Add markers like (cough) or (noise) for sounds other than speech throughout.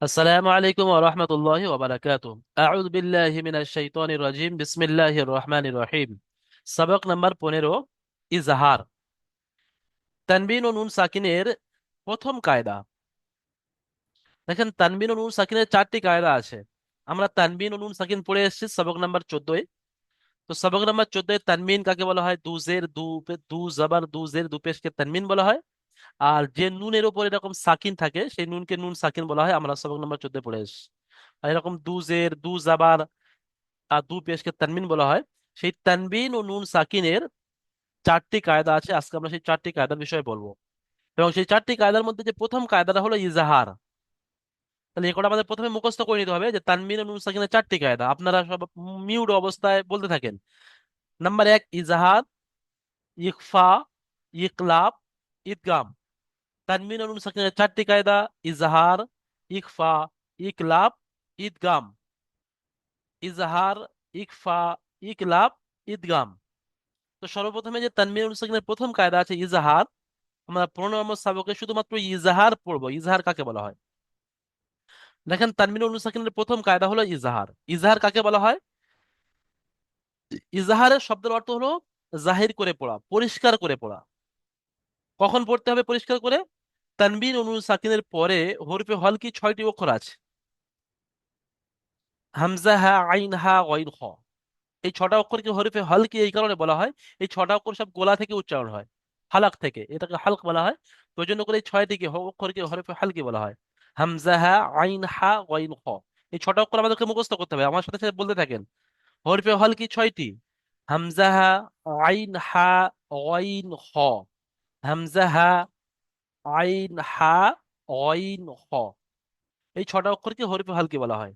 السلام عليكم ورحمة الله وبركاته أعوذ بالله من الشيطان الرجيم بسم الله الرحمن الرحيم সবক নাম্বার পনেরো ইজাহার তানবিন ও নুন সাকিনের প্রথম কায়দা দেখেন তানবিন ও নুন সাকিনের চারটি কায়দা আছে আমরা তানবিন ও নুন সাকিন পড়ে এসেছি সবক নাম্বার চোদ্দই তো সবক নাম্বার চোদ্দই তানবিন কাকে বলা হয় দু জের দু পে- দু জবর দু জের দু পেশকে তানবিন বলা হয় আর যে নুনের উপর এরকম সাকিন থাকে, সেই নুনকে নুন সাকিন বলা হয়। আমরা সবক নাম্বার চোদ্দ পড়ে এসেছি। আর এরকম দু জের, দু জাবার, আর দু পেশকে তানবিন বলা হয়। সেই তানবিন ও নুন সাকিনের চারটি কায়দা আছে। আজকে আমরা সেই চারটি কায়দার বিষয়ে বলব। এবং সেই চারটি কায়দার মধ্যে যে প্রথম কায়দাটা হলো ইজাহার। তাহলে এটা আমাদের প্রথমে মুখস্থ করে নিতে হবে যে তানবিন ও নুন সাকিনের চারটি কায়দা। আপনারা সব মিউট অবস্থায় বলতে থাকেন। নাম্বার এক, ইজাহার, ইকফা, ইকলাব ইদগাম। তানবিন ও নুন সাকিনের চারটি কায়দা, ইজাহার ইকফা ইকলাব, ইদগাম। ইজাহার ইকফা ইকলাব, ইদগাম। তো সর্বপ্রথমে যে তানবির সাকিনের প্রথম কায়দা আছে ইজাহার, আমরা পনেরো নম্বর সাবকে শুধুমাত্র ইজাহার পড়ব। ইজাহার কাকে বলা হয়? দেখেন তানবির সাকিনের প্রথম কায়দা হলো ইজাহার। ইজাহার কাকে বলা হয়? ইজাহারের শব্দের অর্থ হলো জাহির করে পড়া, পরিষ্কার করে পড়া। কখন পড়তে হবে পরিষ্কার করে? তানবির অনু সাকিনের পরে হরফে হলকি ছয়টি অক্ষর আছে? হামজা হা, আইন হা গইন খ এই ছটা অক্ষরকে হরফে হলকি এই কারণে বলা হয়? এই ছটা অক্ষর সব গোলা থেকে উচ্চারণ হয়, হালাক থেকে। এটাকে হালক বলা হয়। তো জন্য করে এই ছয়টিকে হ- অক্ষরকে হরফে হালকি বলা হয়? হামজা হা, আইন হা ওয়াইন খ এই ছটা অক্ষর আমাদেরকে মুখস্থ করতে হবে। আমার সাথে সাথে বলতে থাকেন। হরফে হলকি ছয়টি? হামজা হা, আইন হা গইন খ হামজা, হা, আইন, হা গইন খ এই ছটা অক্ষরকে হরিফে হালকি বলা হয়।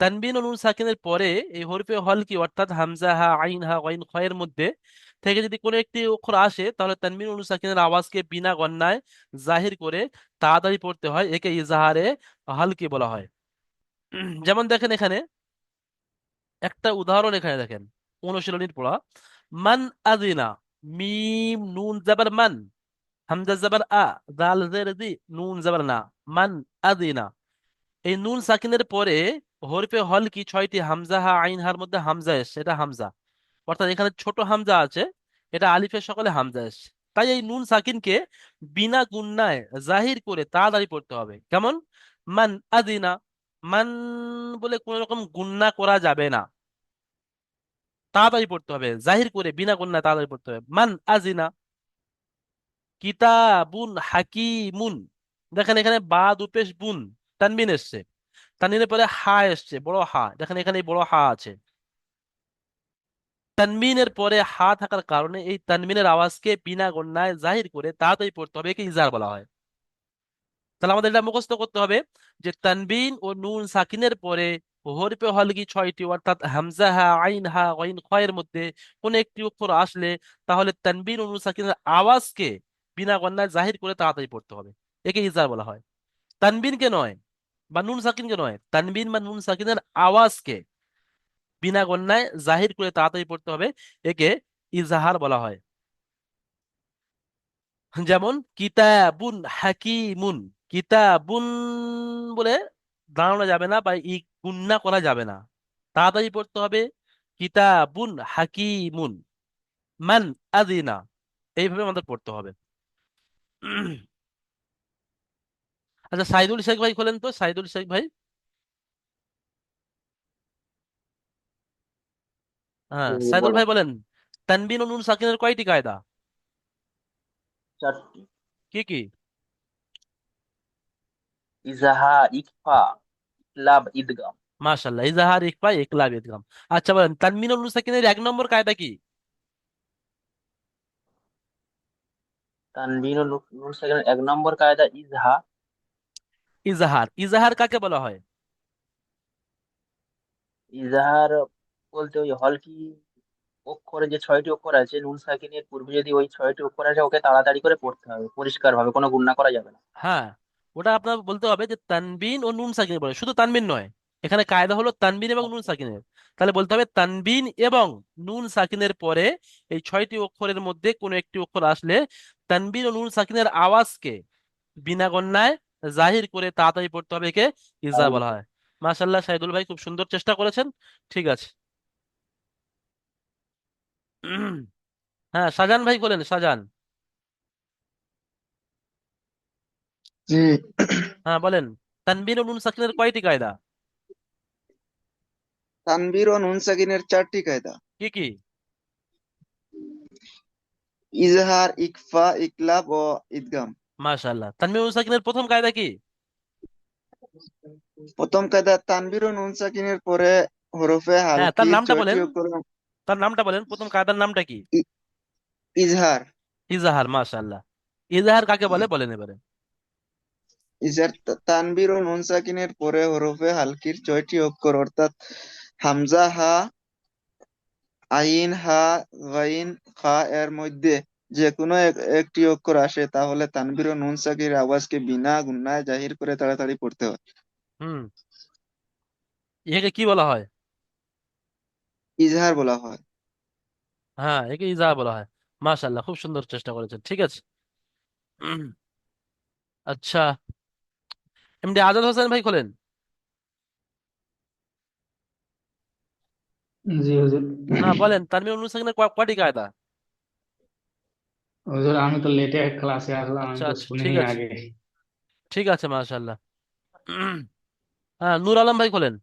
তানবিন নুন সাকিনের পরে এই হরফে হলকি, অর্থাৎ হামজা, হা, আইন, হা গইন খ এর মধ্যে থেকে যদি কোনো একটি অক্ষর আসে, তাহলে তানবিন নুন সাকিনের আওয়াজকে বিনা গণ্যায় জাহির করে তাড়াতাড়ি পড়তে হয়। একে ইজাহারে হালকি বলা হয়। যেমন দেখেন এখানে, একটা উদাহরণ এখানে দেখেন। অনুশীলনীর পড়া। মান আদিনা মিম নুন জাবার মান হামজা জাবার আ দাল জের দি নুন জাবার না মান আদিনা এই নুন সাকিনের পরে হরফে হল কি ছয়টি? হামজা, হা, আইন, হার মধ্যে হামজা এসছে, এটা হামজা। অর্থাৎ এখানে ছোট হামজা আছে, এটা আলিফের সকলে হামজা এসছে। তাই এই নুন সাকিনকে বিনা গুন্নায় জাহির করে তাড়াতাড়ি পড়তে হবে। কেমন? মান আদিনা। মান বলে কোন রকম গুন্না করা যাবে না। তাড়াতাড়ি পড়তে হবে। জাহির করে, বিনা গুন্নায় তাড়াতাড়ি পড়তে হবে। মান আজিনা কিতাবুন হাকিমুন। দেখেন এখানে বা দুপেশ বুন, তানবিন এসছে। তানবিনের পরে হা এসছে, বড় হা। দেখেন এখানে বড় হা আছে। তানবিনের পরে হা থাকার কারণে এই তানবিনের আওয়াজকে বিনা গণ্যায় জাহির করে তাড়াতাড়ি পড়তে হবে একে ইজার বলা হয়। তাহলে আমাদের এটা মুখস্থ করতে হবে যে তানবিন ও নুন সাকিনের পরে হরফে হলকি ছয়টি, অর্থাৎ হামজা হা, আইন হা গইন খয়ের মধ্যে কোন একটি অক্ষর আসলে তাহলে তানবিন ও নুন সাকিনের আওয়াজকে বিনা গণ্যায় জাহির করে তাড়াতাড়ি পড়তে হবে। একে ইজার বলা হয়। তানবিনকে নয় বা নুন সাকিনকে নয়, তানবিন বা নুন সাকিনের আওয়াজকে বিনা গণ্যায় জাহির করে তাড়াতাড়ি পড়তে হবে, একে ইজাহার বলা হয়। যেমন কিতাবুন হাকিমুন। কিতাবুন বলে দাঁড়ানো যাবে না বা ই গুন্না করা যাবে না। তাড়াতাড়ি পড়তে হবে কিতাবুন হাকিমুন মান আদিনা। এইভাবে আমাদের পড়তে হবে। আচ্ছা সাইদুল শেখ ভাই খোলেন তো সাইদুল শেখ ভাই। হ্যাঁ সাইদুল ভাই বলেন তানবিন ও নুন সাকিনের কয়টি কায়দা? চারটি। কি কি? ইজাহা ইকফা ইকলাব ইদগাম মাশাল্লাহ ইজাহার ইকফা ইকলাব ইদগাম আচ্ছা বলেন তানবিন ও নুন সাকিনের এক নম্বর কায়দা কি? তানবিন ও নুন নুন এক নম্বর কায়দা ইজহা ইজাহার ইজাহার কাকে বলা হয়? ইজাহার বলতে ওই হলকি অক্ষরে যে ছয়টি অক্ষর আছে নুন সাকিনের পূর্বে যদি ওই ছয়টি অক্ষর আছে ওকে তাড়াতাড়ি করে পড়তে হবে পরিষ্কার ভাবে কোনো গুণনা করা যাবে না। হ্যাঁ। ওটা আপনার বলতে হবে যে তানবিন ও নুন সাকিন বলে। শুধু তানবিন নয়, এখানে কায়দা হলো তানবিন এবং নুন সাকিনের। তাহলে বলতে হবে তানবিন এবং নুন সাকিনের পরে এই ছয়টি অক্ষরের মধ্যে কোনো একটি অক্ষর আসলে তানবিন ও নুন সাকিনের আওয়াজকে বিনা গণ্যায় জাহির করে তাড়াতাড়ি পড়তে হবে একে ইজহার বলা হয়। মাশাআল্লাহ, সাইদুল ভাই খুব সুন্দর চেষ্টা করেছেন। ঠিক আছে। হ্যাঁ শাহজাহান ভাই বলেন শাহজাহান জি। হ্যাঁ বলেন। তানবিন ও নুন সাকিনের কয়টি কায়দা? তানবীর ও নুন সাকিনের চারটি কায়দা। কি কি? ইজহার ইকফা ইকলাব ও ইদগাম মাশাআল্লাহ। তানবিন ও নুন সাকিনের প্রথম কায়দা কি? প্রথম কায়দা তানবীর ও নুন সাকিনের পরে হরফে হ্যাঁ তার নামটা বলেন। তার নামটা বলেন। প্রথম কায়দার নামটা কি? ইজহার। ইজাহার মাশাআল্লাহ। ইজাহার কাকে বলে? বলেন এবারে। তা- তানবীর ও নুন সাকিনের পরে হরফে হালকির ছয়টি অক্ষর অর্থাৎ হামজা হা আইন হা গাইন খা এর মধ্যে যে কোনো একটি অক্ষর আসে তাহলে তানবীর ও নুন সাকিনের আওয়াজকে বিনা গুণায় জাহির করে তাড়াতাড়ি পড়তে হয় হুম একে কি বলা হয় ইজহার বলা হয় হ্যাঁ একে ইজাহার বলা হয় মাশাআল্লাহ খুব সুন্দর চেষ্টা করেছেন ঠিক আছে আচ্ছা এমডি আজাদ হোসেন ভাই খোলেন? জি হুজুর। হ্যাঁ বলেন তানবির নুন সাকিনের ক- কয়টি কায়দা? হুজুর আমি তো লেটে ক্লাসে আসলাম আমি আচ্ছা তো আচ্ছা শুনিনি ঠিক আছে। আগে ঠিক আছে মাশাআল্লাহ। হ্যাঁ নূর আলম ভাই খোলেন।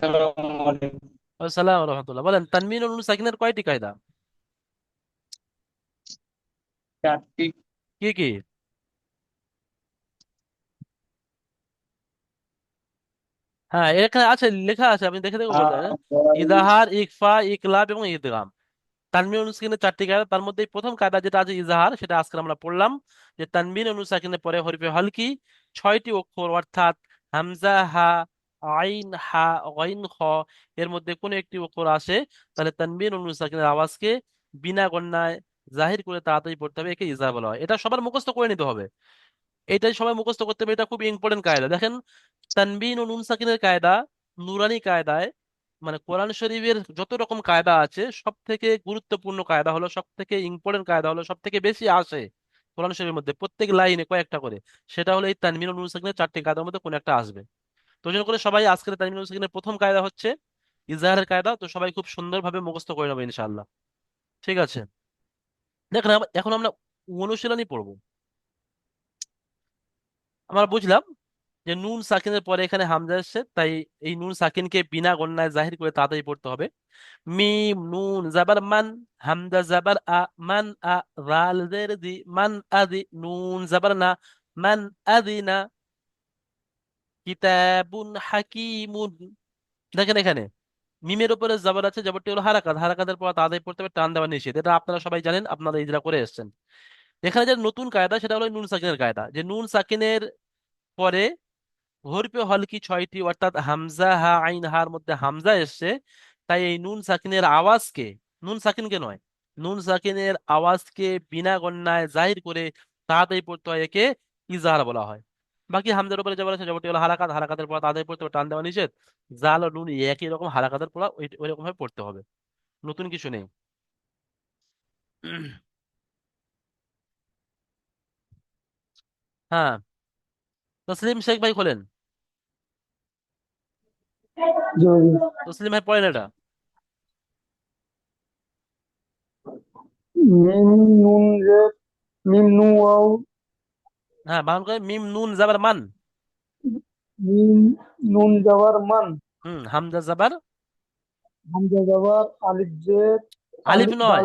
আসসালামু আলাইকুম। আসসালাম রহমতুল্লাহ। বলেন তানবিন ও নুন সাকিনের কয়টি কায়দা? চারটি কি কি হ্যাঁ এখানে আছে লেখা আছে আপনি দেখে দেখে বলতে পারেন। ইজাহার ইকফা ইকলাব এবং ইদগাম। তানবিন চারটি কায়দা তার মধ্যে প্রথম কায়দা যেটা আছে ইজাহার সেটা আজকে আমরা পড়লাম। যে তানবিন পরে হরফে হলকি ছয়টি অক্ষর অর্থাৎ হামজা হা আইন হা গইন খ এর মধ্যে কোনো একটি অক্ষর আসে। তাহলে তানবিন ও নুন সাকিনের আওয়াজকে বিনা গণ্যায় জাহির করে তাড়াতাড়ি পড়তে হবে, একে ইজাহার বলা হয়। এটা সবার মুখস্থ করে নিতে হবে। এটাই সবাই মুখস্থ করতে হবে, এটা খুব ইম্পর্টেন্ট কায়দা। দেখেন, তানবিন ও নুন সাকিনের কায়দা, নুরানি কায়দায় মানে কোরআন শরীফের যত রকম কায়দা আছে সব থেকে গুরুত্বপূর্ণ কায়দা হলো সব থেকে ইম্পর্টেন্ট কায়দা হলো সব থেকে বেশি আসে কোরআন শরীফের মধ্যে, প্রত্যেক লাইনে কয়েকটা করে। সেটা হলো এই তানবিন ও নুন সাকিনের চারটি কায়দার মধ্যে কোনো একটা আসবে। তো জন্য করে সবাই আজকের তানবিন ও নুন সাকিনের প্রথম কায়দা হচ্ছে ইজাহারের কায়দা। তো সবাই খুব সুন্দরভাবে মুখস্থ করে নেবে ইনশাআল্লাহ। ঠিক আছে? দেখেন এখন আমরা অনুশীলনী পড়ব। আমরা বুঝলাম যে নুন সাকিনের পরে এখানে হামজা এসেছে, তাই এই নুন সাকিনকে বিনা গণ্যায় জাহির করে তাড়াতাড়ি পড়তে হবে। মিম, নুন, জাবার, মান, হামজা, জাবার, আ, মান, আ, রাল জের দি, মান আদি নুন, জাবার, না, মান আদিনা কিতাবুন হাকিমুন। দেখেন এখানে। মিমের উপরে জাবার আছে, জাবারটি হলো হারাকাত। হারাকাতের পর তাড়াতাড়ি পড়তে হবে টান দেওয়া নিষেধ। এটা আপনারা সবাই জানেন, আপনারা ইজরা করে এসেছেন। এখানে যে নতুন কায়দা, সেটা হলো নুন সাকিনের কায়দা। যে নুন সাকিনের পরে হরফে হলকি ছয়টি, অর্থাৎ হামজা, হা, আইন, হার মধ্যে হামজা এসছে। তাই এই নুন সাকিনের আওয়াজকে, নুন সাকিনকে নয়, নুন সাকিনের আওয়াজকে বিনা গণ্যায় জাহির করে তাড়াতাড়ি পড়তে হয় একে ইজাহার বলা হয়। বাকি হামজার উপরে যে বলেছে জবরটি হলো হারাকাত হারাকাতের পর তাড়াতাড়ি পড়তে টান দেওয়া নিষেধ, জাল ও নুন একই রকম হারাকাতের পড়া ওই রকম ভাবে পড়তে হবে। নতুন কিছু নেই। হ্যাঁ। তসলিম শেখ ভাই খোলেন। তসলিম ভাই পড়েন এটা? নুন জের মিম নু হ্যাঁ বানান করে মিম নুন জাবার মান? মিম নুন জাবার মান। হুম হামজা জাবার। হামজা জাবার আলিফ জের আলিফ নয়।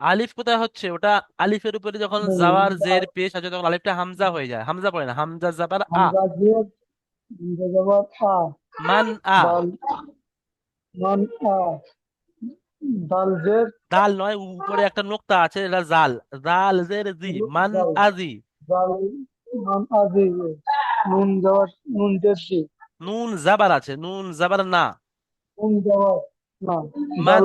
আলিফ কোথায় হচ্ছে? ওটা আলিফের উপরে যখন জাওয়ার জের পেশ আছে তখন আলিফটা হামজা হয়ে যায়। হামজা পড়ে না হামজা জাবার আ। হামজা জাবার আ। মান আ। মান আ। দাল জের দাল নয় উপরে একটা নোক্তা আছে এটা জাল। জাল জের জি মান আজি নুন জাবার নুন জের নুন জাবার আছে নুন জাবার না। নুন জাবার না মান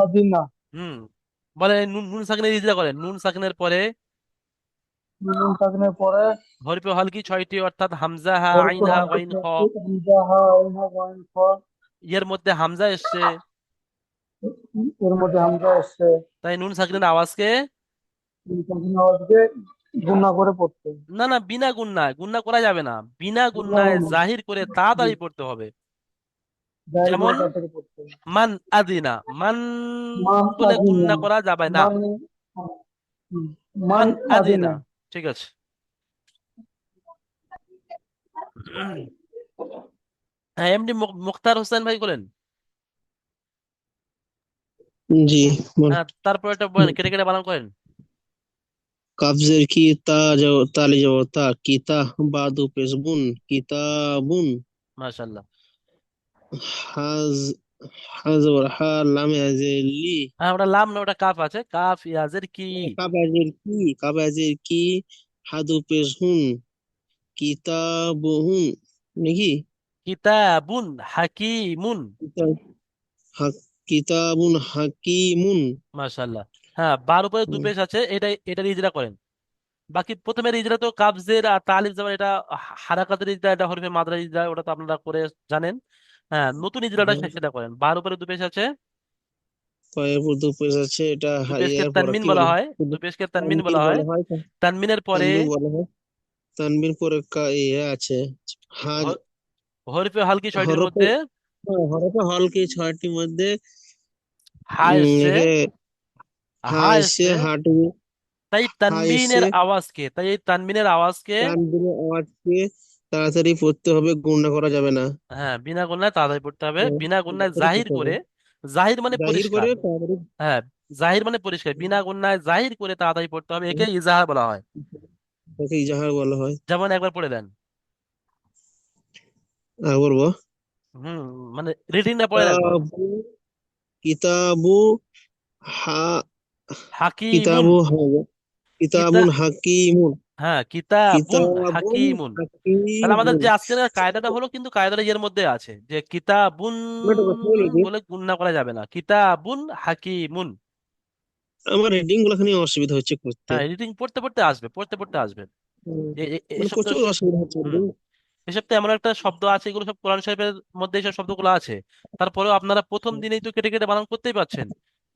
মান হুম বলে নুন নুন সাকিনের ইজরা করেন নুন সাকিনের পরে নুন সাকিনের পরে হরফে হলকি ছয়টি অর্থাৎ হামজা হা আইন হা গইন খ। হামজা হা আইন হা গইন খ। এর মধ্যে হামজা এসছে। এর মধ্যে হামজা এসছে। তাই নুন সাকিনের আওয়াজকে গুণা করে পড়তে। না না বিনা গুন্নায় গুন্না করা যাবে না। বিনা গুন্নায় জাহির করে তাড়াতাড়ি পড়তে হবে। যেমন। মান আদিনা মান বলে গুন্না করা যাবে না। মান মান আদিনা। ঠিক আছে। হ্যাঁ এমডি মুখ- মুখতার হোসেন ভাই বলেন। জি হ্যাঁ তারপর একটা বলেন কেটে কেটে বানান করেন। কাবজের কি তা যাও তালি যাও তা কিতা বাদু পেশবুন কিতাবুন মাশাআল্লাহ হাজ হাজর হা লামে আজেলি হ্যাঁ ওটা লাম না ওটা কাফ আছে কাফ ইয়াজের কি কাবাজের কি কাবাজের কি হাদু পেশহুন কিতাবুহুন নাকি কিতাবুন হাকিমুন কিতাব হা- কিতাবুন হাকিমুন মাশাআল্লাহ হ্যাঁ বার উপরে দু পেশ আছে এটা এটার ইজরা করেন। বাকি প্রথমের ইজরা তো কাবজের আর তালিফ জাবার এটা হারাকাতের ইজরা এটা হরফে মাদ্রাজ ইজরা ওটা তো আপনারা করে জানেন। হ্যাঁ নতুন ইজরাটা। সেটা করেন। বার উপরে দু পেশ আছে। কয়ের উপর দু পেশ আছে এটা তানমিন বলা হয় দু পেশকে তানমিন বলা হয়। তানমিনের পরে তানবিন পরে কা ইয়ে আছে হরফে হালকি ছয়টির মধ্যে হ্যাঁ, হরফে হলকে ছয়টির মধ্যে হা এসছে। হা এসে হাঁটু তাই তানমিনের এসছে। আওয়াজকে তাই এই তানমিনের আওয়াজকে তানবিনের আওয়াজকে তাড়াতাড়ি পড়তে হবে গুণনা করা যাবে না হ্যাঁ বিনা গুণায় তাড়াতাড়ি পড়তে হবে বিনা গুণায় জাহির করে জাহির মানে জাহির পরিষ্কার করে তাড়াতাড়ি হ্যাঁ জাহির মানে পরিষ্কার বিনা গুণায় জাহির করে তাড়াতাড়ি পড়তে হবে একে ইজাহার বলা হয় ইজাহার বলা হয় যেমন একবার পড়ে দেন আর বলব হুম মানে রিডিংটা পড়ে কিতাবু কিতাবু হা হাকিমুন। কিতাবু কিতাবুন হাকিমুন। হ্যাঁ কিতাবুন হাকিমুন। তাহলে আমাদের যে আজকের কায়দাটা হলো কিন্তু কায়দাটা এর মধ্যে আছে যে কিতাবুন বলি গুণনা করা যাবে না। কিতাবুন হাকিমুন। আমার রিডিংগুলো খানি অসুবিধা হচ্ছে করতে হ্যাঁ রিডিং পড়তে পড়তে আসবে পড়তে পড়তে আসবে। মানে এসব তো প্রচুর অসুবিধা হচ্ছে। এসব তো এমন একটা শব্দ আছে এগুলো সব কোরআন শরীফের মধ্যে এইসব শব্দগুলো আছে। তারপরেও আপনারা প্রথম দিনেই তো কেটে কেটে বানান করতেই পারছেন।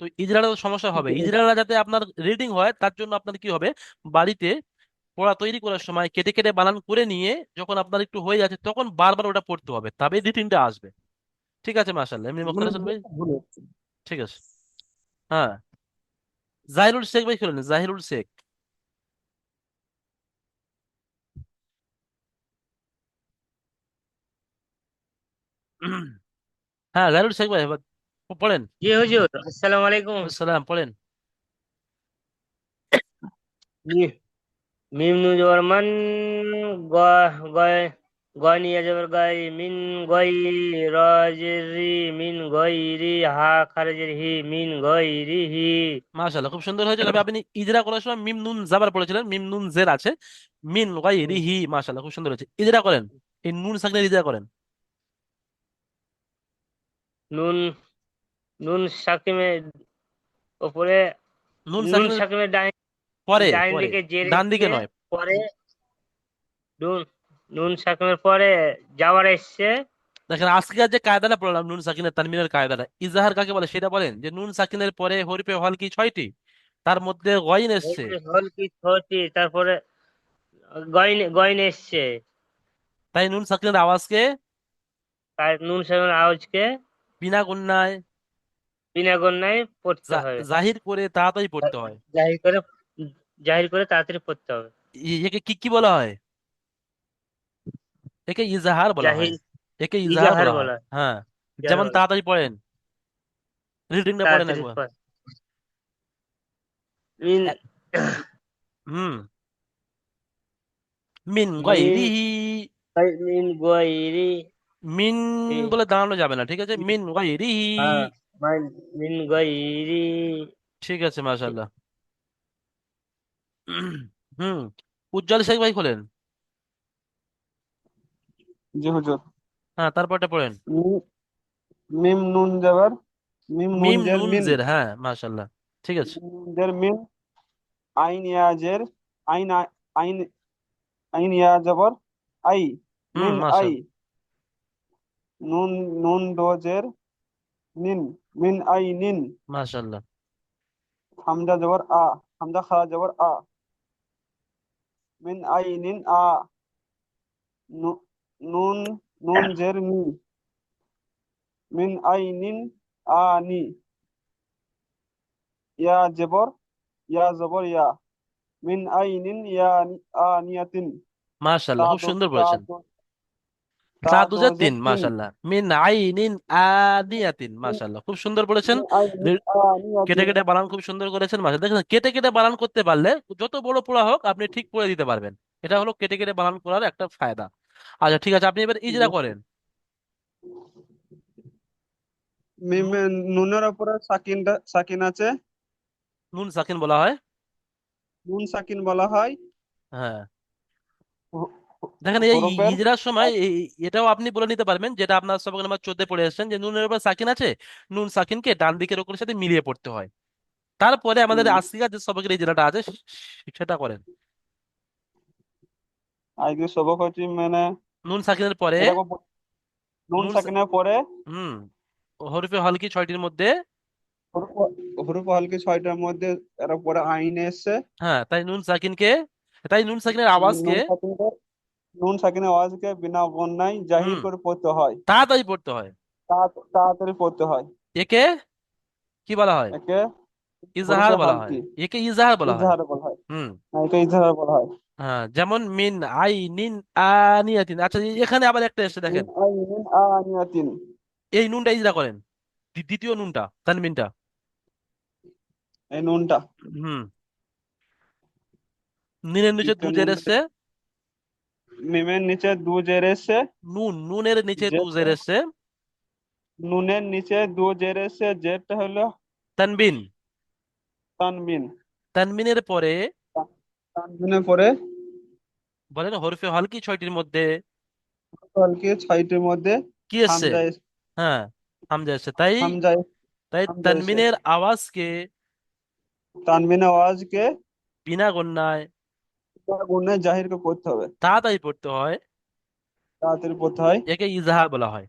তো ইজরাটা তো সমস্যা হবে। ইজরাটা যাতে আপনার রিডিং হয় তার জন্য আপনার কি হবে? বাড়িতে পড়া তৈরি করার সময় কেটে কেটে বানান করে নিয়ে যখন আপনার একটু হয়ে যাচ্ছে তখন বারবার ওটা পড়তে হবে। তবে রিডিংটা আসবে। ঠিক আছে মাশাআল্লাহ। এমনি মুখতার হোসেন ভাই? ঠিক আছে। হ্যাঁ। জাহিরুল শেখ ভাই খেলেন জাহিরুল শেখ। হ্যাঁ জাহিরুল শেখ ভাই পড়েন। জি হুজুর আসসালামু আলাইকুম। সালাম পড়েন। জি মিম নু জবর মান গয় গয় গয় জবর গাই মিন রাজরি মিন হা খারজের হি মিন হি। মাশাআল্লাহ খুব সুন্দর হয়েছে। তবে আপনি ইজরা করার সময় মিম নুন জাবার পড়েছিলেন মিম নুন জের আছে মিন গায়রিহি মাশাআল্লাহ খুব সুন্দর হয়েছে। ইজরা করেন এই নুন সাকিনের ইজরা করেন। নুন নুন সাকিমের উপরে নুন সাকিনের সাকিমের ডাইন পরে পরে দিকে জের ডান দিকে নয়। পরে নুন নুন সাকিমের পরে যাওয়ার এসছে। দেখেন আজকের যে কায়দাটা পড়লাম নুন সাকিনের তানমিনের কায়দাটা ইজাহার কাকে বলে সেটা বলেন? যে নুন সাকিনের পরে হরিফে হল কি ছয়টি? তার মধ্যে গয়ন এসছে। হল কি ছটি তারপরে গয়ন গয়ন এসছে। তাই নুন সাকিনের আওয়াজকে তার নুন সাকিমের আওয়াজকে বিনা গুণনায় বিনা গণ্যায় পড়তে হবে। জাহির করে তাড়াতাড়ি পড়তে হয়। জাহির করে জাহির করে তাড়াতাড়ি পড়তে হবে। একে কি কি বলা হয়? একে ইজাহার বলা হয়। একে ইজাহার বলা হয়। হ্যাঁ। যেমন। তাড়াতাড়ি পড়েন। রিডিংটা পড়েন একবার। মিন হুম। মিন মিন- গায়রিহি মিন গয়রি। মিন বলে দাঁড়ানো যাবে না ঠিক আছে? মিন গায়রিহি হ্যাঁ। মান- ঠিক আছে মাশাআল্লাহ। হুম উজ্জ্বল শেখ ভাই খোলেন। জি হুজুর। হ্যাঁ তারপরটা পড়েন। মিম- নুন জবর মিম নুন মিম। জের নুন মিন জের হ্যাঁ মাশাআল্লাহ। ঠিক আছে। জের মিন আইন ইয়া জের আইন আইন আইন ইয়া জবর আই হুম মিন আই। মাশাআল্লাহ। নুন নুন দো জের নিন মিন আইনিন। মাশাল্লাহ হামজা জবর আ হামজা খা জবর আ। মিন আইনিন আ। নুন নুন জের নি মিন আইনিন আনি ইয়া জবর ইয়া জবর ইয়া। মিন আইনিন ইয়া আনিয়াতিন মাশাল্লাহ খুব সুন্দর বলেছেন। দো তা তা দুজে দোজে তিন মাশাল্লাহ। মিন আইনিন আনিয়াতিন মাশাল্লাহ। খুব সুন্দর বলেছেন। কেটে কেটে বানান খুব সুন্দর করেছেন মাসে দেখেন কেটে কেটে বানান করতে পারলে যত বড় পড়া হোক আপনি ঠিক পড়ে দিতে পারবেন। এটা হলো কেটে কেটে বানান করার একটা ফায়দা। আচ্ছা ঠিক আছে আপনি এবার ইজরা করেন। মিমে নুনের উপরে সাকিনটা সাকিন আছে। নুন সাকিন বলা হয়? নুন সাকিন বলা হয়। হ্যাঁ। দেখেন এই হরফের ইজরার সময় এই- এটাও আপনি বলে নিতে পারবেন যেটা আপনার সবক নাম্বার চোদ্দে পড়ে এসেছেন যে নুনের উপর সাকিন আছে নুন সাকিনকে ডান দিকের অক্ষরের সাথে মিলিয়ে পড়তে হয়। তারপরে আমাদের হুম, আজকের যে সবকের ইজরাটা আছে সেটা করেন। আজকে সবক হচ্ছে মানে নুন সাকিনের পরে এরকম নুন নুন সা- সাকিনের পরে হুম হরফে হলকি ছয়টির মধ্যে হরফ হরফ হালকি ছয়টার মধ্যে এর পরে আইন এসছে। হ্যাঁ তাই নুন সাকিনকে তাই নুন সাকিনের নুন আওয়াজকে সাকিনকে নুন সাকিনের আওয়াজকে বিনা বন্যায় জাহির করে পড়তে হয়। তাড়াতাড়ি পড়তে হয়। তাড়া- তাড়াতাড়ি পড়তে হয়। একে কি বলা হয়? একে ইজাহার বলা হয়। হালকি একে ইজাহার বলা হয়। ইজহার বলা হয়। হুম। হ্যাঁ, একে ইজহার বলা হয়। হ্যাঁ যেমন মিন আই নিন আনিয়াতিন আচ্ছা এখানে আবার একটা এসে দেখেন। আনিয়াতিন এই নুনটা ইজরা করেন। দ্বি- দ্বিতীয় নুনটা তানবিনটা। এই নুনটা। হুম। নিনের নিচে দ্বিতীয় নুনটা এসছে। মিমের নিচে দু জের এসছে। নুন নুনের নিচে দু জের এসছে। নুনের নিচে দু জের এসছে জেরটা হলো তানবিন। তানবিন। তানবিনের পরে তানবিনের পরে বলেন হরফে হলকি ছয়টির মধ্যে? হালকি ছয়টির মধ্যে? কি এসছে? এস- হ্যাঁ হামজা এসছে। তাই হামজা তাই তানবিনের আওয়াজকে তানবিনের আওয়াজকে বিনা গণ্যায় গুণে জাহির করে পড়তে হবে তাড়াতাড়ি পড়তে হয়। তাড়াতাড়ি পড়তে হয়। একে ইজাহার বলা হয়।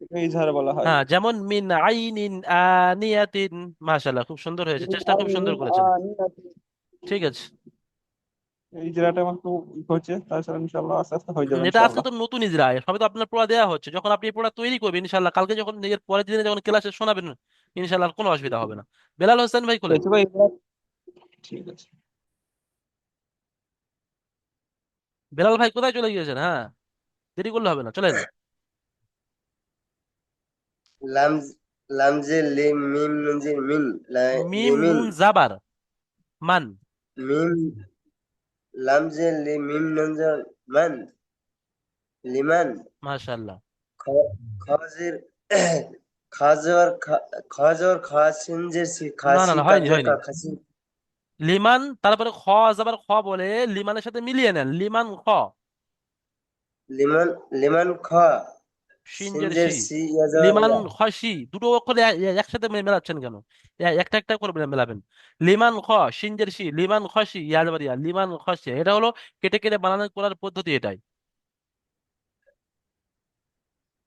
একে ইজহার বলা হয়। হ্যাঁ যেমন মিন আইনিন আনিয়াতিন মাশাআল্লাহ খুব সুন্দর হয়েছে। চেষ্টা খুব সুন্দর করেছেন। ঠিক আছে। এই জেলাটা আমার হচ্ছে তাছাড়া আস্তে আস্তে হয়ে যাবে এটা আজকে তো নতুন ইজরা সবে তো আপনার পড়া দেওয়া হচ্ছে। যখন আপনি পড়া তৈরি করবেন ইনশাল্লাহ কালকে যখন নিজের পরের দিনে যখন ক্লাসে শোনাবেন ইনশাল্লাহ আর কোনো অসুবিধা হবে না। বেলাল হোসেন ভাই ভাই ঠিক আছে। বেলাল ভাই কোথায় চলে গিয়েছেন? হ্যাঁ দেরি করলে হবে না চলেন। লামজ লিম মিম নুনজির মিন মিম নুন জাবার মান। মিম লামজে লি মিম নুনজির মান। লিমান। মাশাআল্লাহ। খজির খাজর খজর খাসিনজের সি না না না হয়নি হয়নি। লিমান তারপরে খ জাবার খ বলে লিমানের সাথে মিলিয়ে নেন। লিমান খ। লিমান লিমান খ। সিনজের সি। লিমান খসি দুটো অক্ষর একসাথে মেলাচ্ছেন কেন? একটা একটা করে মেলাবেন। লিমান খ সিনজের সি। লিমান খসি ইয়াজবারিয়া লিমান খসি এটা হলো কেটে কেটে বানানো করার পদ্ধতি এটাই।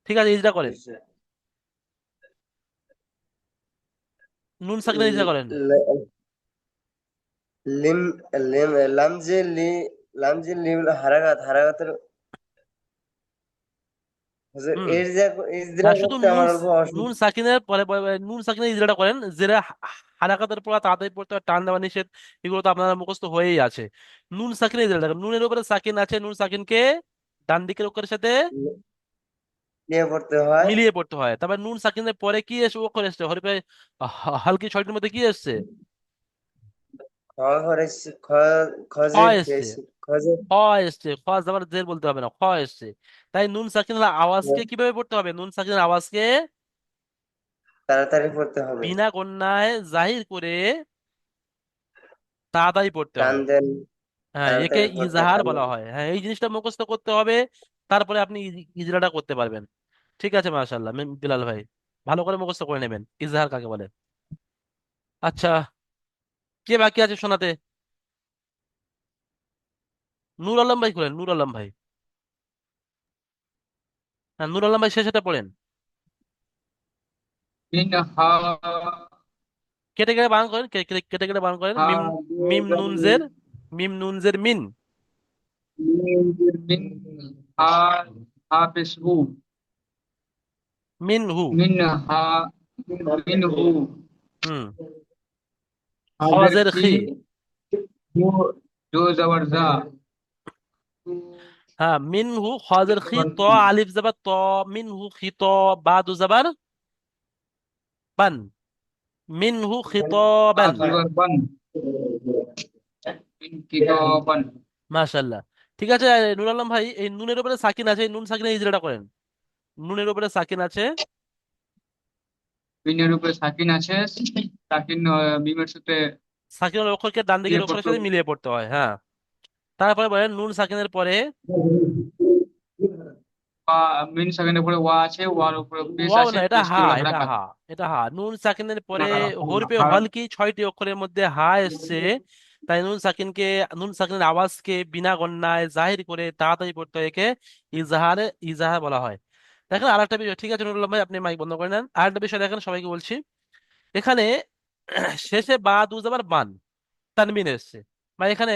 ঠিক আছে ইজরা করেন। নুন সাকিনের ইজরা করেন। লিম লিম লামজে লি লামজে লিম হারাকাত হারাকাতের হুজুর হুম। ইজরা ইজরা করতে আমার অল্প নুন সাকিনের পরে পরে- পরে নুন সাকিনের ইজরাটা করেন জেরা হারাকাতের পর তাড়াতাড়ি পড়তে হয়, টান দেওয়া নিষেধ এগুলো তো আপনারা মুখস্থ হয়েই আছে। নুন সাকিনের ইজরাটা করেন। নুনের উপরে সাকিন আছে নুন সাকিনকে ডান দিকের অক্ষরের সাথে পড়তে হয়। মিলিয়ে পড়তে হয়। তারপর নুন সাকিনের পরে কি এসে অক্ষর এসছে? হালকি ছয়টির মধ্যে কি এসছে? খরে খ খজের এসছে। খজের খ এসছে। খ যাবার জের বলতে হবে না খ এসছে। তাই নুন সাকিনের আওয়াজকে কীভাবে পড়তে হবে? নুন সাকিনের আওয়াজকে তাড়াতাড়ি পড়তে হবে। বিনা কন্যায় জাহির করে তাড়াতাড়ি পড়তে টান হয় দেন হ্যাঁ একে তাড়াতাড়ি পড়তে ইজাহার হবে। বলা হয়। হ্যাঁ এই জিনিসটা মুখস্থ করতে হবে তারপরে আপনি ইজ- ইজরাটা করতে পারবেন। ঠিক আছে মাশাআল্লাহ মেম- বিলাল ভাই ভালো করে মুখস্থ করে নেবেন। ইজহার কাকে বলে? আচ্ছা কে বাকি আছে শোনাতে? নূর আলম ভাই করেন নূর আলম ভাই। হ্যাঁ নূর আলম ভাই শেষেটা পড়েন। কেটে কেটে বানান করেন কেটে কেটে বানান করেন। মিম মিম নুন জের মিম নুন জের মিন মিন হা। হা হু মিন হু। হুম। হাজের হজের কি খি দো দো হ্যাঁ মিন হু হজের খি ত আলিফ জবর ত মিন হু খি ত বাদু জবর বান খিতাবান মাশাআল্লাহ ঠিক আছে নুর আলম ভাই এই নুনের উপরে সাকিন আছে এই নুন সাকিনের ইজরাটা করেন নুনের উপরে সাকিন আছে মিনের উপরে সাকিন আছে সাকিন সাথে অক্ষরকে ডান দিকের ইয়ে অক্ষরের সাথে মিলিয়ে পড়তে হয় হ্যাঁ তারপরে বলেন নুন সাকিনের পরে মিন সাকিনের ওয়া আছে ওয়ার উপরে পেশ ওয়াও আছে না এটা হা এটা হা এটা হা নুন সাকিনের পরে হরফে হলকি ছয়টি অক্ষরের মধ্যে হা এসছে তাই নুন সাকিনকে নুন সাকিনের আওয়াজকে বিনা গণনায় জাহির করে তাড়াতাড়ি পড়তে হয় একে ইজাহারে ইজাহার বলা হয় দেখেন আরেকটা বিষয়, ঠিক আছে, নুরুল্লাহ ভাই, আপনি মাইক বন্ধ করে নেন। আরেকটা বিষয় দেখেন, সবাইকে বলছি। এখানে (clears throat) শেষে বা, দুজ আবার বান তানমিন এসছে। বা এখানে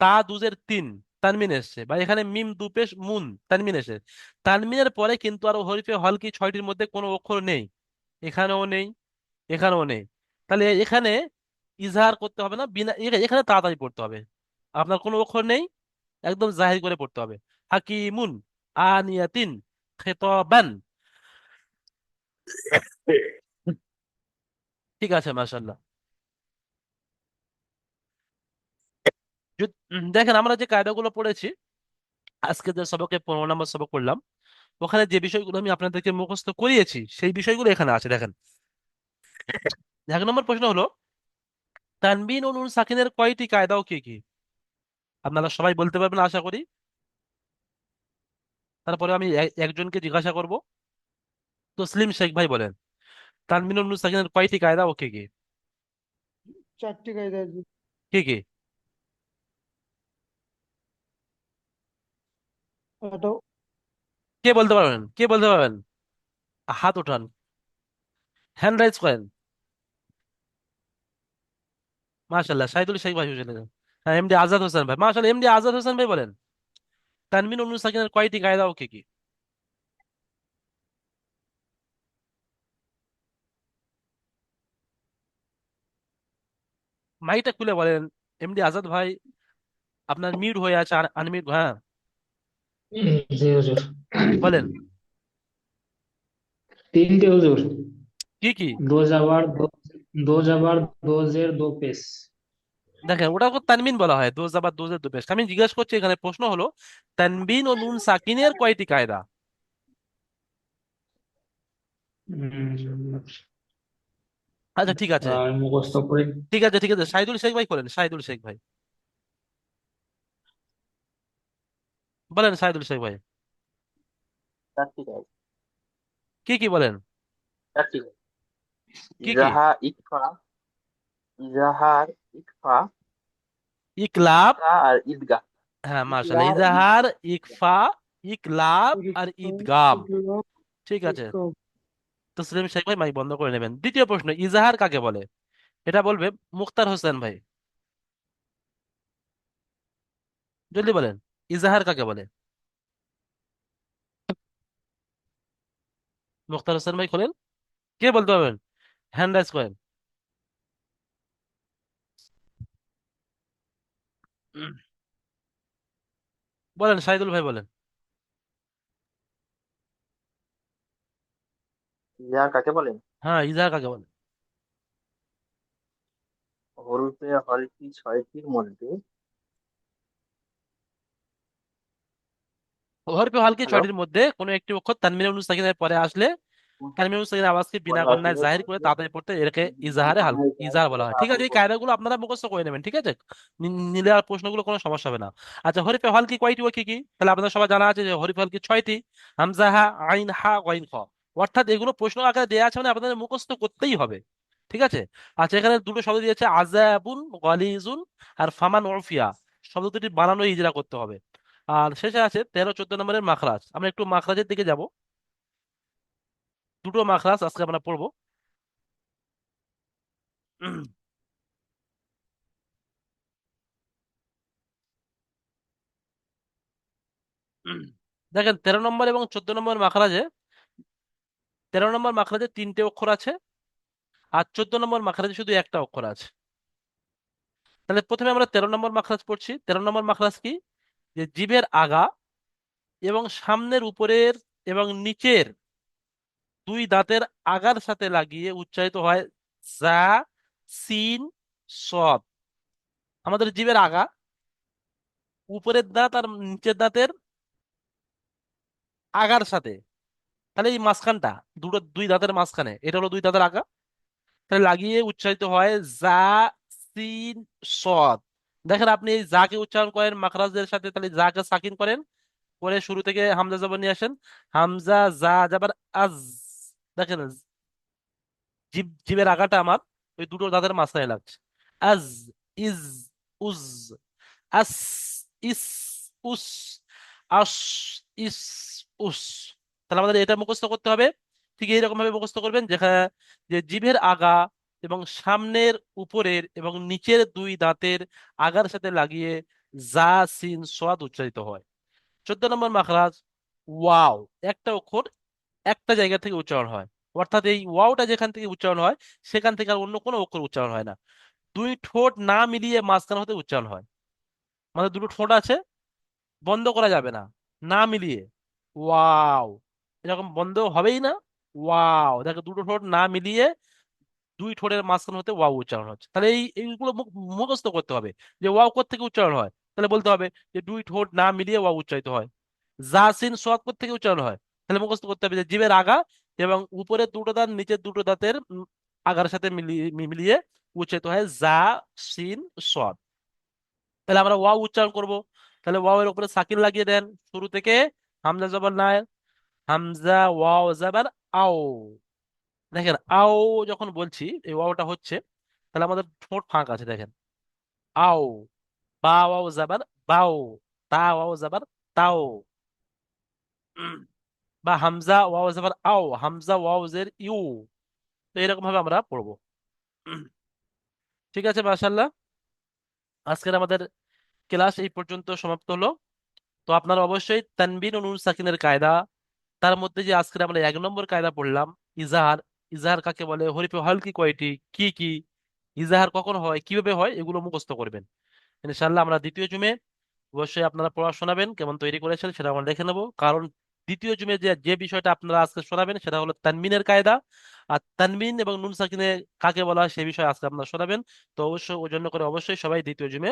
তা, দুজের তিন, তানমিন এসছে। বা এখানে মিম, দুপেশ, মুন, তানমিন এসে তানমিনের পরে কিন্তু আর হরিফে হলকি ছয়টির মধ্যে কোনো অক্ষর নেই। এখানেও নেই এখানেও নেই। তাহলে এখানে ইজহার করতে হবে না, বিনা এখানে তাড়াতাড়ি পড়তে হবে। আপনার কোনো অক্ষর নেই, একদম জাহির করে পড়তে হবে। হাকিমুন, আনিয়াতিন খেতাবান (laughs) ঠিক আছে মাশাআল্লাহ। দেখেন আমরা যে কায়দাগুলো পড়েছি আজকে যে সবকে পনেরো নম্বর সবক করলাম ওখানে যে বিষয়গুলো আমি আপনাদেরকে মুখস্থ করিয়েছি সেই বিষয়গুলো এখানে আছে দেখেন। এক নম্বর প্রশ্ন হলো তানবিন ও নুন সাকিনের কয়টি কায়দাও কি কি? আপনারা সবাই বলতে পারবেন আশা করি। তারপরে আমি একজনকে জিজ্ঞাসা করব। তসলিম শেখ ভাই বলেন তানবিন ও নুন সাকিনের কয়টি কায়দা ও কি কি? চারটি কায়দা আছে। কি কি? কে বলতে পারবেন? কে বলতে পারবেন? হাত উঠান। হ্যান্ড রাইজ করেন। মাশাল্লাহ সাইদুল শেখ ভাই হ্যাঁ এমডি আজাদ হোসেন ভাই। মাশাল্লাহ এমডি আজাদ হোসেন ভাই বলেন। তানবিন নুন সাকিনের কয়টি কায়দা ও কি কি মাইকটা খুলে বলেন এমডি আজাদ ভাই আপনার মিউট হয়ে আছে আনমিউট হ্যাঁ জি হুজুর বলেন তিনটে হুজুর কি কি দো জাবার দো জাবার দো জের দো পেশ দেখেন ওটাকে তানবিন বলা হয় দোজ আবার দোজের দু পেশ আমি জিজ্ঞেস করছি এখানে প্রশ্ন হলো তানবিন ও নুন সাকিনের কয়টি কায়দা? আচ্ছা ঠিক আছে। মুখস্থ করি। ঠিক আছে ঠিক আছে। সাইদুল শেখ ভাই বলেন সাইদুল শেখ ভাই। বলেন সাইদুল শেখ ভাই। কি কি বলেন? কি কি? ইজাহা ইকফা ইজাহার ইকফা ইকলাব। আর ঈদগাহ। হ্যাঁ মাশাআল্লাহ। ইজাহার ইকফা ইকলাব আর ঈদগাম ঠিক আছে। তসলিম শেখ ভাই মাইক বন্ধ করে নেবেন। দ্বিতীয় প্রশ্ন ইজাহার কাকে বলে? এটা বলবে মুখতার হোসেন ভাই। জলদি বলেন ইজাহার কাকে বলে? মুখতার হোসেন ভাই খোলেন। কে বলতে পারবেন? হ্যান্ড রাইজ করেন। উম, বলেন সাইদুল ভাই বলেন। ইজাহার কাকে বলেন? হ্যাঁ ইজাহার কাকে বলেন? হরফে হলকি ছয়টির মধ্যে? হরফে হালকি ছয়টির মধ্যে কোনো একটি অক্ষর তানমিন নুন সাকিনের পরে আসলে আওয়াজকে বিনা জাহির করে তাড়াতাড়ি পড়তে এটাকে ইজাহারে হাল ইজাহার বলা হয়। ঠিক আছে এই কায়দাগুলো আপনারা মুখস্থ করে নেবেন ঠিক আছে? নিলে আর প্রশ্নগুলো কোনো সমস্যা হবে না। আচ্ছা হরিফে হালকি কয়টি ও কি কি? তাহলে আপনাদের সবাই জানা আছে যে হরিফে হালকি ছয়টি? হামজা হা আইন হা গইন খ। অর্থাৎ এগুলো প্রশ্ন আকারে দেওয়া আছে মানে আপনাদের মুখস্থ করতেই হবে। ঠিক আছে? আচ্ছা এখানে দুটো শব্দ দিয়েছে আজাবুন গলিজুন আর ফামান ওরফিয়া শব্দ দুটি বানানো ইজরা করতে হবে। আর শেষে আছে তেরো চোদ্দ নম্বরের মাখরাজ। আমরা একটু মাখরাজের দিকে যাব। দুটো মাখরাজ আজকে আমরা পড়ব। দেখেন, তেরো নম্বর এবং চোদ্দ নম্বর মাখরাজে তেরো নম্বর মাখরাজে তিনটে অক্ষর আছে, আর চোদ্দ নম্বর মাখরাজে শুধু একটা অক্ষর আছে। তাহলে প্রথমে আমরা তেরো নম্বর মাখরাজ পড়ছি। তেরো নম্বর মাখরাজ কি? যে জিভের আগা এবং সামনের উপরের এবং নিচের দুই দাঁতের আগার সাথে লাগিয়ে উচ্চারিত হয় জা সিন সদ আমাদের জিভের আগা। উপরের দাঁত আর নিচের দাঁতের আগার সাথে। তাহলে এই মাঝখানটা, দুটো, দুই দাঁতের মাঝখানে, এটা হলো দুই দাঁতের আগা। তাহলে লাগিয়ে উচ্চারিত হয় জা সিন সদ দেখেন আপনি এই জাকে উচ্চারণ করেন মাখরাজের সাথে, তাহলে জাকে সাকিন করেন, করে শুরু থেকে হামজা জবর নিয়ে আসেন। হামজা জা যাবার আজ। দেখেন জিভ জিভের আগাটা আমার ওই দুটো দাঁতের মাঝখানে লাগছে। আজ, ইজ, উজ, আস, ইস, উস, আস, ইস, উস। তাহলে আমাদের এটা মুখস্থ করতে হবে। ঠিক এইরকম ভাবে মুখস্থ করবেন যেখানে যে জিভের আগা এবং সামনের উপরের এবং নিচের দুই দাঁতের আগার সাথে লাগিয়ে জা সিন, সোয়াদ উচ্চারিত হয়। চোদ্দ নম্বর মাখরাজ, ওয়াও, একটা অক্ষর একটা জায়গা থেকে উচ্চারণ হয়। অর্থাৎ এই ওয়াওটা যেখান থেকে উচ্চারণ হয়, সেখান থেকে আর অন্য কোনো অক্ষর উচ্চারণ হয় না। দুই ঠোঁট না মিলিয়ে মাঝখান হতে উচ্চারণ হয়। মানে দুটো ঠোঁট আছে, বন্ধ করা যাবে না। না মিলিয়ে। ওয়াও। এরকম বন্ধ হবেই না। ওয়াও। দেখো, দুটো ঠোঁট না মিলিয়ে দুই ঠোঁটের মাঝখান হতে ওয়াও উচ্চারণ হচ্ছে। তাহলে এই, এইগুলো মুখ- মুখস্থ করতে হবে। যে ওয়াও থেকে উচ্চারণ হয়? তাহলে বলতে হবে যে দুই ঠোঁট না মিলিয়ে ওয়াও উচ্চারিত হয়। জাসিন সোয়াদ থেকে উচ্চারণ হয়? তাহলে মুখস্থ করতে হবে যে জিভের আগা এবং উপরের দুটো দাঁত, নিচের দুটো দাঁতের আগার সাথে মিলিয়ে উচ্চারিত হয় জা সিন সোয়াদ তাহলে আমরা ওয়াও উচ্চারণ করব। তাহলে ওয়াও এর উপরে সাকিন লাগিয়ে দেন। শুরু থেকে হামজা জবর নাই। হামজা, ওয়াও জাবার আও। দেখেন, আও যখন বলছি, এই ওয়াওটা হচ্ছে, তাহলে আমাদের ঠোঁট ফাঁক আছে, দেখেন। আও, বা, ওয়াও জাবার বাও তা ওয়াও জাবার তাও। বা হামজা ওয়াও জাবার আও, হামজা ওয়াও ইউ। তো এরকম ভাবে আমরা পড়ব। ঠিক আছে মাশাল্লাহ আজকের আমাদের ক্লাস এই পর্যন্ত সমাপ্ত হলো। তো আপনারা অবশ্যই তানবিন নুন সাকিনের কায়দা, তার মধ্যে যে আজকে আমরা এক নম্বর কায়দা পড়লাম, ইজাহার। ইজাহার কাকে বলে? হরিফে হল কি কয়টি? কি কি? ইজাহার কখন হয়? কীভাবে হয়? এগুলো মুখস্থ করবেন। ইনশাআল্লাহ আমরা দ্বিতীয় জুমে অবশ্যই আপনারা পড়া শোনাবেন, কেমন তৈরি করেছেন সেটা আমরা দেখে নেব। কারণ দ্বিতীয় জুমে যে যে বিষয়টা আপনারা আজকে শোনাবেন সেটা হলো তানমিনের কায়দা। আর তানমিন এবং নুন সাকিনে কাকে বলা হয় সে বিষয়ে আজকে আপনারা শোনাবেন। তো অবশ্যই ওই জন্য করে অবশ্যই সবাই দ্বিতীয় জুমে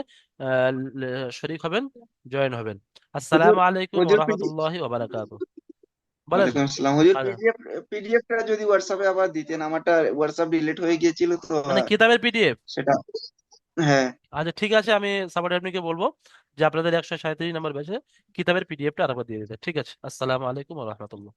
শরিক হবেন জয়েন হবেন। আসসালামু আলাইকুম পিডি রহমতুল্লাহি ওবারাকাতু বলেন। ওয়ালাইকুম আসসালাম। হুজুর আচ্ছা। পিডিএফ পিডিএফটা যদি হোয়াটসঅ্যাপে আবার দিতেন আমারটা হোয়াটসঅ্যাপ ডিলিট হয়ে গিয়েছিল তো। মানে কিতাবের পিডিএফ? সেটা হ্যাঁ। আচ্ছা ঠিক আছে আমি সাপোর্ট অ্যাডমিনকে বলব। যে আপনাদের একশো সাঁত্রিশ নম্বর ব্যাচে কিতাবের পিডিএফটা আরেকবার দিয়ে দিতে। ঠিক আছে? আসসালামু আলাইকুম রহমতুল্লাহ।